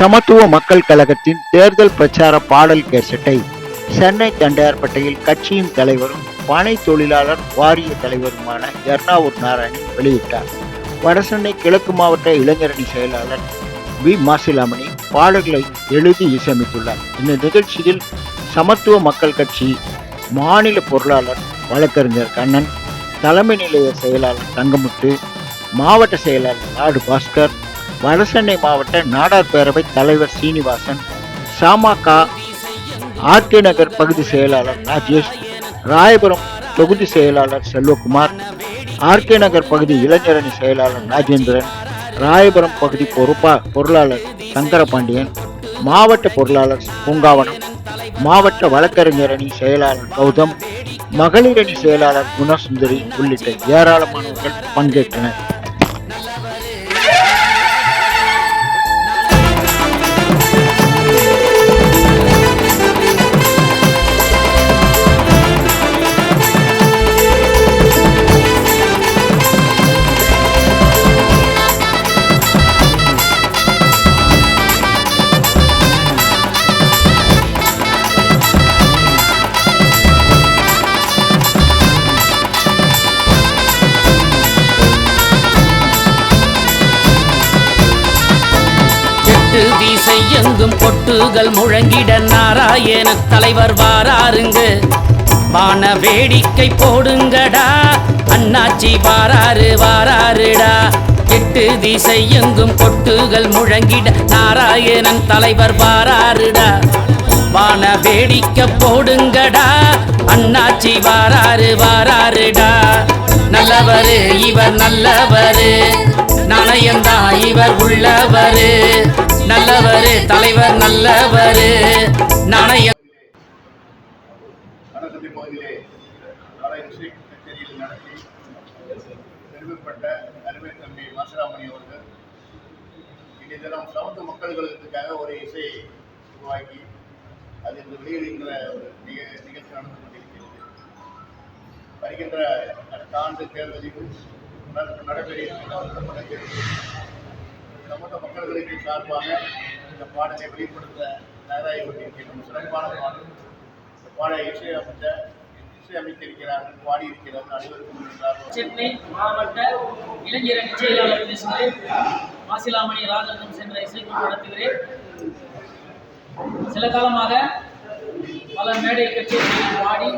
சமத்துவ மக்கள் கழகத்தின் தேர்தல் பிரச்சார பாடல் கேசட்டை சென்னை தண்டையார்பட்டையில் கட்சியின் தலைவரும் பனை தொழிலாளர் வாரிய தலைவருமான எர்ணாவூர் நாராயணன் வெளியிட்டார். வடசென்னை கிழக்கு மாவட்ட இளைஞரணி செயலாளர் வி. மாசிலாமணி பாடல்களை எழுதி இசையமைத்துள்ளார். இந்த நிகழ்ச்சியில் சமத்துவ மக்கள் கட்சி மாநில பொருளாளர் வழக்கறிஞர் கண்ணன் தலைமை நிலைய செயலாளர் தங்கமுத்து மாவட்ட செயலாளர் நாடு பாஸ்கர் வடசென்னை மாவட்ட நாடார் பேரவை தலைவர் சீனிவாசன் சாமாகா ஆர்கே நகர் பகுதி செயலாளர் ராஜேஷ் ராயபுரம் தொகுதி செயலாளர் செல்வகுமார் ஆர்கே நகர் பகுதி இளைஞரணி செயலாளர் ராஜேந்திரன் ராயபுரம் பகுதி பொறுப்பா பொருளாளர் சங்கரபாண்டியன் மாவட்ட பொருளாளர் பூங்காவனம் மாவட்ட வழக்கறிஞர் அணி செயலாளர் கௌதம் மகளிர் அணி செயலாளர் குணசுந்தரி உள்ளிட்ட ஏராளமானவர்கள் பங்கேற்றனர். எங்கும் பொட்டுகள் முழங்கிட நாராயண தலைவர் வாராருங்க. வான வேடிக்கை போடுங்கடா அண்ணாச்சி வாராரு வாராருடா. எட்டு திசை எங்கும் பொட்டுகள் முழங்கிட நாராயணன் தலைவர் வாராருடா. வான வேடிக்கை போடுங்கடா அண்ணாச்சி வாராரு வாராருடா. நல்லவரு இவர் நல்லவரு. நாணயந்தா இவர் உள்ளவரு நல்லவரு தலைவர் நல்லவரு நாணயம் பெருமைப்பட்ட அருமை தம்பி அவர்கள் இன்றைய தினம் ஒரு இசையை உருவாக்கி அது இந்த வெளியிடுகின்ற ஒரு நிக நிகழ்ச்சி நடந்து கொண்டிருக்கிறது. வருகின்ற அடுத்த ஆண்டு தேர்தலில் நட- சமூக மக்கள்களுக்கு சார்பாக இந்த பாடலை வெளிப்படுத்த தயாராகி கொண்டிருக்கிறோம் சிறப்பான பாடல். இந்த பாடலை இசையமைத்த இசையமைத்திருக்கிறார்கள் பாடியிருக்கிறார்கள் அனைவருக்கும் சென்னை மாவட்ட இளைஞரணி செயலாளர் பேசுகிறேன். மாசிலாமணி ராஜரத்னம் சென்ற இசைக்குழு நடத்துகிறேன். சில காலமாக பல மேடை கச்சேரிகளில் பாடி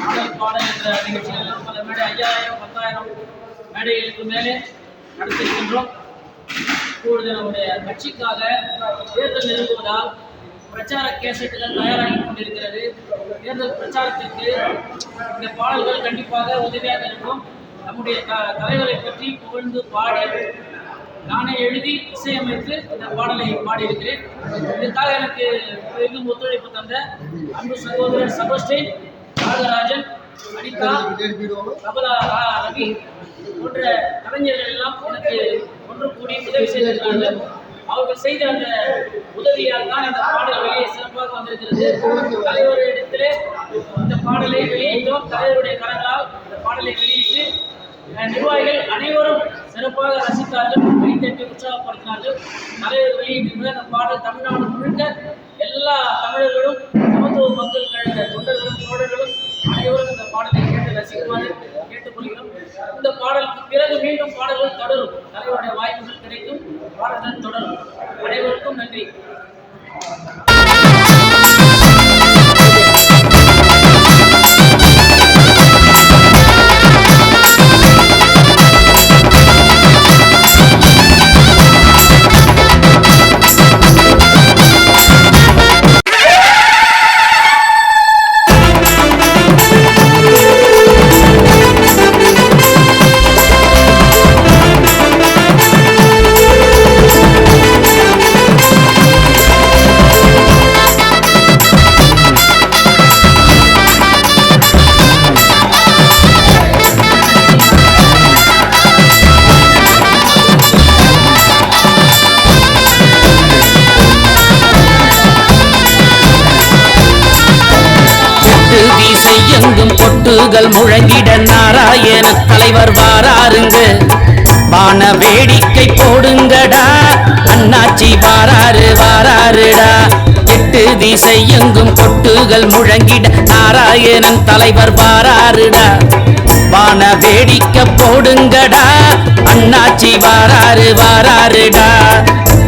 பாடல் பாடல் என்ற நிகழ்ச்சிகளெல்லாம் பல மேடை ஐயாயிரம் பத்தாயிரம் மேடைகளுக்கு மேலே நடத்திருக்கின்றோம். இப்பொழுது நம்முடைய கட்சிக்காக தேர்தல் நெருங்குவதால் பிரச்சார கேசட்டுகள் தயாராகி கொண்டிருக்கிறது. தேர்தல் பிரச்சாரத்திற்கு இந்த பாடல்கள் கண்டிப்பாக உதவியாக இருக்கும். நம்முடைய த- தலைவரை பற்றி புகழ்ந்து பாடி நானே எழுதி இசையமைத்து இந்த பாடலை பாடியிருக்கிறேன். இதற்காக எனக்கு பெரிதும் ஒத்துழைப்பு தந்த அன்பு சகோதரர் சபஸ்டின் நாகராஜன் அனிதா கபலா ரா- ரவி போன்ற கலைஞர்கள் எல்லாம் உனக்கு ஒன்று கூடி உதவி செய்திருக்கிறார்கள். அவர்கள் செய்த அந்த உதவியால் தான் இந்த பாடல் வெளியே சிறப்பாக வந்திருக்கிறது. தலைவரிடத்திலே இந்த பாடலை வெளியிட்டோம். தலைவருடைய கரங்களால் இந்த பாடலை வெளியிட்டு நிர்வாகிகள் அனைவரும் சிறப்பாக ரசித்தார்கள் கைத்தட்டி உற்சாகப்படுத்தினார்கள். தலைவர் வெளியிட்டிருந்த அந்த பாடல் தமிழ்நாடு முழுக்க எல்லா தமிழர்களும் சமத்துவ மக்கள் கழக தொண்டர்களும் தோழர்களும் அனைவரும் இந்த பாடலை கேட்டு ரசிக்குமாறு கேட்டுக்கொள்கிறோம். இந்த பாடலுக்கு பிறகு மீண்டும் பாடல்கள் தொடரும். தலைவருடைய வாய்ப்புகள் கிடைக்கும். பாடல்கள் தொடரும். அனைவருக்கும் நன்றி. பொட்டுகள் முழங்கிட நாராயண தலைவர் வாராருங்க. வான வேடிக்கை போடுங்கடா. அண்ணாச்சி வாராரு வாராருடா. எட்டு திசை எங்கும் கொட்டுகள் முழங்கிட நாராயணன் தலைவர் வாராருடா. வான வேடிக்கை போடுங்கடா. அண்ணாச்சி வாராரு வாராருடா.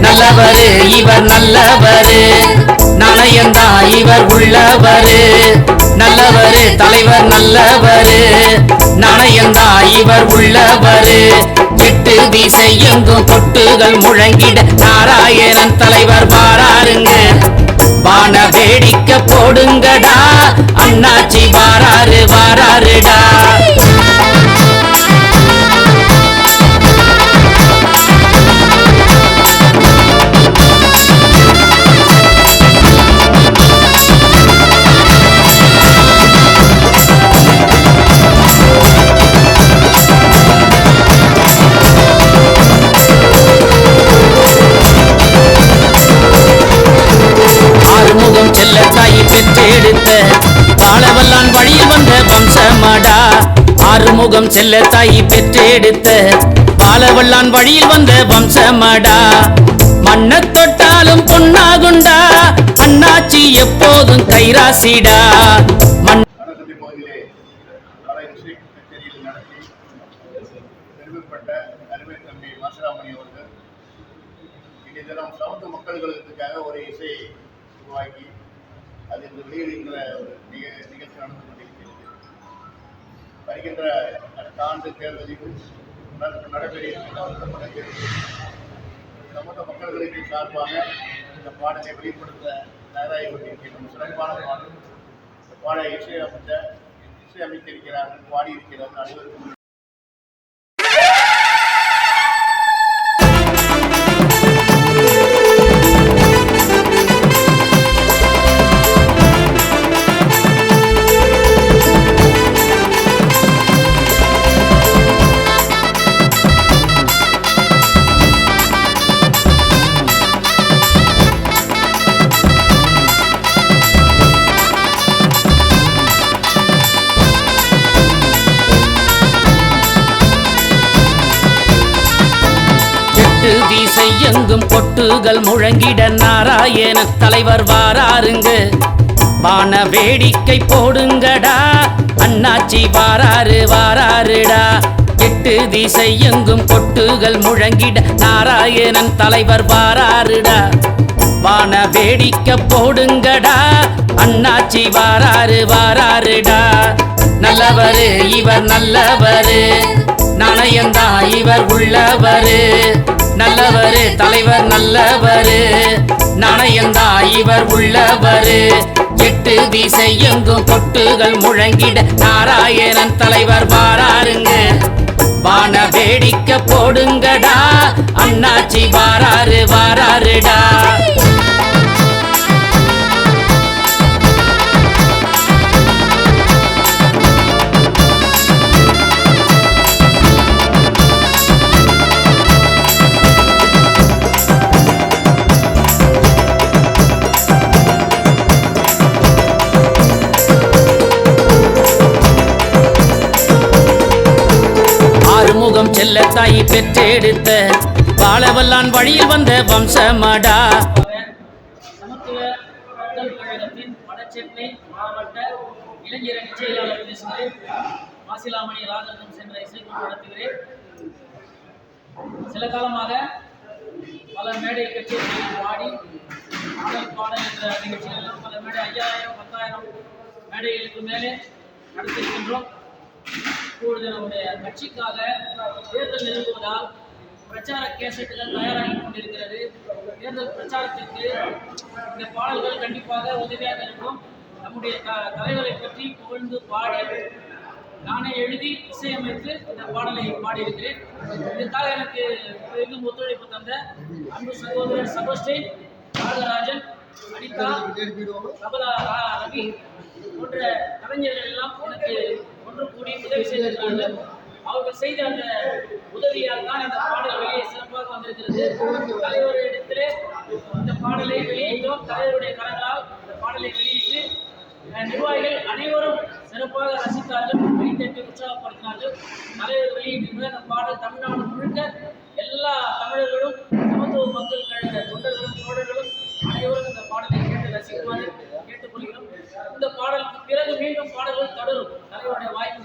நல்லவரு இவர் நல்லவரு. நாணயந்தா இவர் உள்ளவரு. நல்லவரு தலைவர் நல்லவரு. நாணயந்தா இவர் உள்ளவரு. எட்டு திசை எங்கும் கொட்டுகள் முழங்கிட நாராயணன் தலைவர் பாராருங்க ஆறுமுகம் செல்ல தாயி பெற்றெடுத்த பாலவல்லான் வழியில் வந்த வம்சமடா. மண்ண தொட்டாலும் பொன்னாகுண்டா அண்ணாச்சி எப்போதும் கைராசிடா. மண் அரசடி பகுதியிலே இசை ஒரு இசையை உருவாக்கி அது இந்த வெளியிடுகின்ற ஒரு நிகழ்ச்சி நடந்து கொண்டிருக்கிறது. வருகின்ற அடுத்த ஆண்டு தேர்தலில் நடைபெறுகின்ற சமூக மக்கள்களுக்கு சார்பாக இந்த பாடலை வெளிப்படுத்த தயாராகி கொண்டிருக்கின்றோம். சிறப்பான பாடல். இந்த பாடலை இசையமைத்த இசையமைத்திருக்கிறார்கள் பாடியிருக்கிறார்கள் அனைவருக்கும் கொட்டுகள் முழங்கிட நாராயண தலைவர் வாராருங்க. வான வேடிக்கை போடுங்கடா. அண்ணாச்சி வாராரு வாராருடா. எட்டு திசை எங்கும் கொட்டுகள் முழங்கிட நாராயணன் தலைவர் வாராருடா. வான வேடிக்க போடுங்கடா. அண்ணாச்சி வாராரு வாராருடா. நல்லவரு இவர் நல்லவரு. நாணயந்தா இவர் உள்ளவரு நல்லவரு தலைவர் நல்லவரு. நாணயந்தா இவர் உள்ளவரு எட்டு திசை எங்கும் கொட்டுகள் முழங்கிட நாராயணன் தலைவர் வாராருங்க. வான வேடிக்க போடுங்கடா அண்ணாச்சி வாராரு வாராருடா. செல்ல தாயி பெற்றெடுத்த பாலவல்லான் வழியில் வந்த வம்சமடா. சமத்துவ மாவட்ட இளைஞரணி செயலாளர் பேசுகிறேன். மாசிலாமணி ராஜரத்னம் சென்ற இசைக்குழு நடத்துகிறேன். சில காலமாக பல மேடை கச்சேரிகளில் பாடி பாடல் பாடல் என்ற நிகழ்ச்சிகளெல்லாம் பல மேடை ஐயாயிரம் பத்தாயிரம் மேடைகளுக்கு மேலே நடத்திருக்கின்றோம் இப்பொழுது நம்முடைய கட்சிக்காக தேர்தல் நெருங்குவதால் பிரச்சார கேசட்டுகள் தயாராகி கொண்டிருக்கிறது. தேர்தல் பிரச்சாரத்திற்கு இந்த பாடல்கள் கண்டிப்பாக உதவியாக இருக்கும். நம்முடைய த- தலைவரை பற்றி புகழ்ந்து பாடி நானே எழுதி இசையமைத்து இந்த பாடலை பாடியிருக்கிறேன். இதற்காக எனக்கு பெரிதும் ஒத்துழைப்பு தந்த அன்பு சகோதரர் சபஸ்டைன் நாகராஜன் அனிதா கபலா ரவி போன்ற கலைஞர்கள் எல்லாம் எனக்கு ஒன்று கூடி உதவி செய்திருக்கிறார்கள் அவர்கள் செய்த அந்த உதவியால் தான் இந்த பாடல் வெளியே சிறப்பாக வந்திருக்கிறது. தலைவர் இடத்திலே இந்த பாடலை வெளியிட்டோம். தலைவருடைய கரங்களால் இந்த பாடலை வெளியிட்டு நிர்வாகிகள் அனைவரும் சிறப்பாக ரசித்தார்கள் கைத்தட்டி உற்சாகப்படுத்தினார்கள். தலைவர் வெளியிட்டிருந்த அந்த பாடல் தமிழ்நாடு முழுக்க எல்லா தமிழர்களும் சமத்துவ மக்கள் கழக தொண்டர்களும் தோழர்களும் அனைவரும் இந்த பாடலை கேட்டு ரசிக்குமாறு கேட்டுக்கொள்கிறோம். இந்த பாடலுக்கு பிறகு மீண்டும் பாடல்கள் தொடரும். தலைவருடைய வாய்ப்புகள்